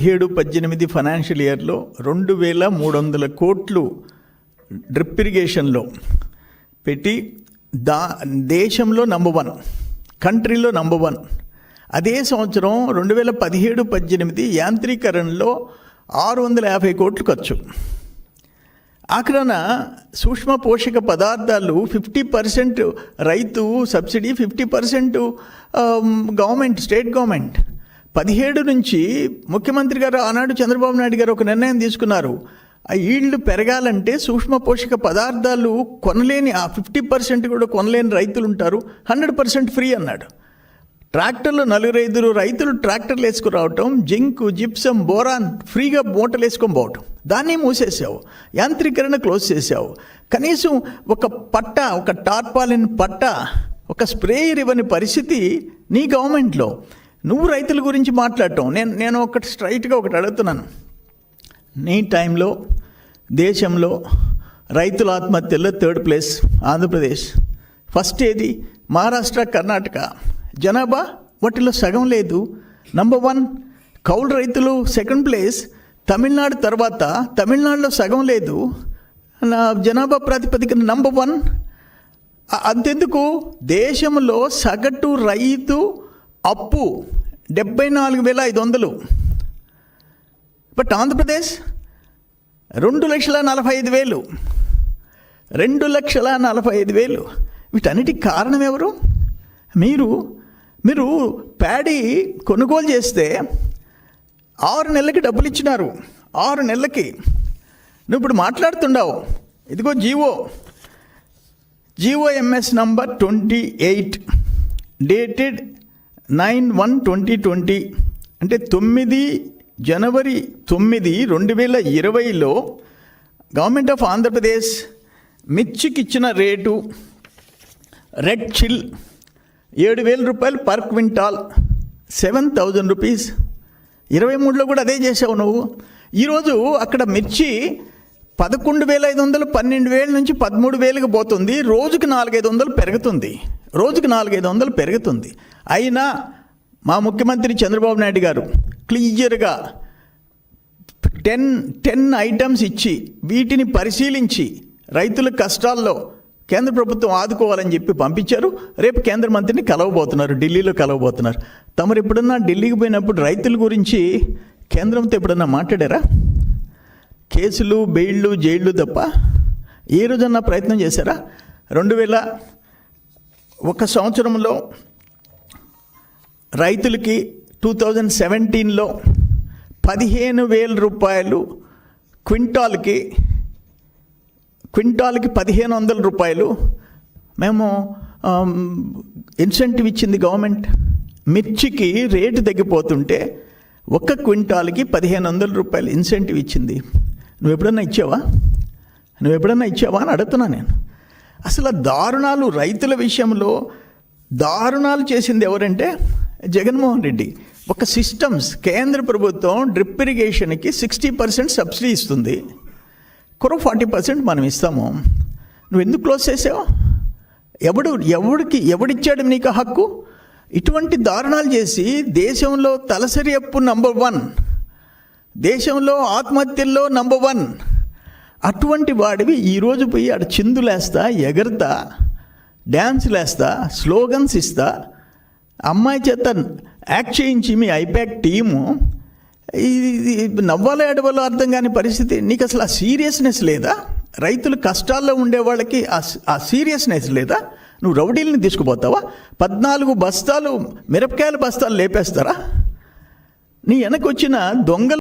పదిహేడు పద్దెనిమిది ఫైనాన్షియల్ ఇయర్లో రెండు వేల మూడు వందల కోట్లు డ్రిప్ ఇరిగేషన్లో పెట్టి దా దేశంలో నంబర్ వన్ కంట్రీలో నంబర్ వన్ అదే సంవత్సరం రెండు వేల పదిహేడు పద్దెనిమిది యాంత్రీకరణలో ఆరు వందల యాభై కోట్లు ఖర్చు. ఆఖరణ సూక్ష్మ పోషక పదార్థాలు ఫిఫ్టీ పర్సెంట్ రైతు subsidy fifty percent government state government పదిహేడు నుంచి ముఖ్యమంత్రి గారు ఆనాడు చంద్రబాబు నాయుడు గారు ఒక నిర్ణయం తీసుకున్నారు. ఆ ఈళ్ళు పెరగాలంటే సూక్ష్మ పోషక పదార్థాలు కొనలేని ఆ ఫిఫ్టీ పర్సెంట్ కూడా కొనలేని రైతులు ఉంటారు. హండ్రెడ్ పర్సెంట్ ఫ్రీ అన్నాడు. ట్రాక్టర్లు నలుగురు ఐదుగురు రైతులు ట్రాక్టర్లు వేసుకురావటం జింక్ జిప్సం బోరాన్ ఫ్రీగా మూటలు వేసుకొని పోవటం. దాన్ని మూసేసావు యాంత్రీకరణ క్లోజ్ చేసావు కనీసం ఒక పట్ట ఒక టార్పాలిన్ పట్ట ఒక స్ప్రేయర్ ఇవ్వని పరిస్థితి నీ గవర్నమెంట్లో. నువ్వు రైతుల గురించి మాట్లాడటం. నేను నేను ఒకటి స్ట్రైట్గా ఒకటి అడుగుతున్నాను. నీ టైంలో దేశంలో రైతుల ఆత్మహత్యల్లో థర్డ్ ప్లేస్ ఆంధ్రప్రదేశ్. ఫస్ట్ ఏది? మహారాష్ట్ర కర్ణాటక. జనాభా వాటిలో సగం లేదు. నంబర్ వన్ కౌలు రైతులు సెకండ్ ప్లేస్. తమిళనాడు తర్వాత తమిళనాడులో సగం లేదు. నా జనాభా ప్రాతిపదికన నంబర్ వన్. అంతెందుకు? దేశంలో సగటు రైతు అప్పు డెబ్బై నాలుగు వేల ఐదు వందలు. బట్ ఆంధ్రప్రదేశ్ రెండు లక్షల నలభై ఐదు వేలు. రెండు లక్షల నలభై ఐదు వేలు. వీటన్నిటికి కారణం ఎవరు? మీరు మీరు ప్యాడీ కొనుగోలు చేస్తే ఆరు నెలలకి డబ్బులు ఇచ్చినారు. ఆరు నెలలకి. నువ్వు ఇప్పుడు మాట్లాడుతుండవు. ఇదిగో GO. GOMS number twenty eight. Dated nine one twenty twenty అంటే తొమ్మిది జనవరి తొమ్మిది రెండు వేల ఇరవైలో గవర్నమెంట్ ఆఫ్ ఆంధ్రప్రదేశ్ మిర్చికి ఇచ్చిన రేటు రెడ్ చిల్ ఏడు వేల రూపాయలు per quintal seven thousand rupees. ఇరవై మూడులో కూడా అదే చేసావు నువ్వు. ఈరోజు అక్కడ మిర్చి పదకొండు వేల ఐదు వందలు పన్నెండు వేల నుంచి పదమూడు వేలకు పోతుంది. రోజుకి నాలుగైదు వందలు పెరుగుతుంది. రోజుకి నాలుగైదు వందలు పెరుగుతుంది. అయినా మా ముఖ్యమంత్రి చంద్రబాబు నాయుడు గారు క్లియర్గా టెన్ టెన్ ఐటమ్స్ ఇచ్చి వీటిని పరిశీలించి రైతుల కష్టాల్లో కేంద్ర ప్రభుత్వం ఆదుకోవాలని చెప్పి పంపించారు. రేపు కేంద్ర మంత్రిని కలవబోతున్నారు ఢిల్లీలో కలవబోతున్నారు. తమరు ఎప్పుడన్నా ఢిల్లీకి పోయినప్పుడు రైతుల గురించి కేంద్రంతో ఎప్పుడన్నా మాట్లాడారా? కేసులు బెయిళ్ళు జైళ్ళు తప్ప? ఏ రోజన్నా ప్రయత్నం చేశారా? రెండు వేల ఒక సంవత్సరంలో రైతులకి టూ థౌజండ్ సెవెంటీన్లో పదిహేను వేల రూపాయలు క్వింటాల్కి క్వింటాల్కి పదిహేను వందల రూపాయలు మేము ఇన్సెంటివ్ ఇచ్చింది గవర్నమెంట్. మిర్చికి రేటు తగ్గిపోతుంటే ఒక్క క్వింటాల్కి పదిహేను వందల రూపాయలు ఇన్సెంటివ్ ఇచ్చింది. నువ్వు ఎప్పుడన్నా ఇచ్చావా? నువ్వు ఎప్పుడన్నా ఇచ్చావా అని అడుగుతున్నా నేను. అసలు ఆ దారుణాలు రైతుల విషయంలో దారుణాలు చేసింది ఎవరంటే జగన్మోహన్ రెడ్డి. ఒక సిస్టమ్స్ కేంద్ర ప్రభుత్వం డ్రిప్ ఇరిగేషన్కి సిక్స్టీ పర్సెంట్ సబ్సిడీ ఇస్తుంది. కుర ఫార్టీ పర్సెంట్ మనం ఇస్తాము. నువ్వు ఎందుకు క్లోజ్ చేసావు? ఎవడు ఎవడికి ఎవడిచ్చాడు నీకు ఆ హక్కు? ఇటువంటి దారుణాలు చేసి దేశంలో తలసరి అప్పు నంబర్ వన్. దేశంలో ఆత్మహత్యల్లో నంబర్ వన్. అటువంటి వాడివి ఈరోజు పోయి ఆడ చిందులేస్తా ఎగరతా డ్యాన్స్లేస్తా స్లోగన్స్ ఇస్తా. అమ్మాయి చేత యాక్ట్ చేయించి మీ ఐపాక్ టీము. ఇది నవ్వాలో ఏడవాలో అర్థం కాని పరిస్థితి. నీకు అసలు ఆ సీరియస్నెస్ లేదా? రైతులు కష్టాల్లో ఉండే వాళ్ళకి ఆ ఆ సీరియస్నెస్ లేదా? నువ్వు రౌడీల్ని తీసుకుపోతావా? పద్నాలుగు బస్తాలు మిరపకాయల బస్తాలు లేపేస్తారా? నీ వెనకొచ్చిన దొంగలు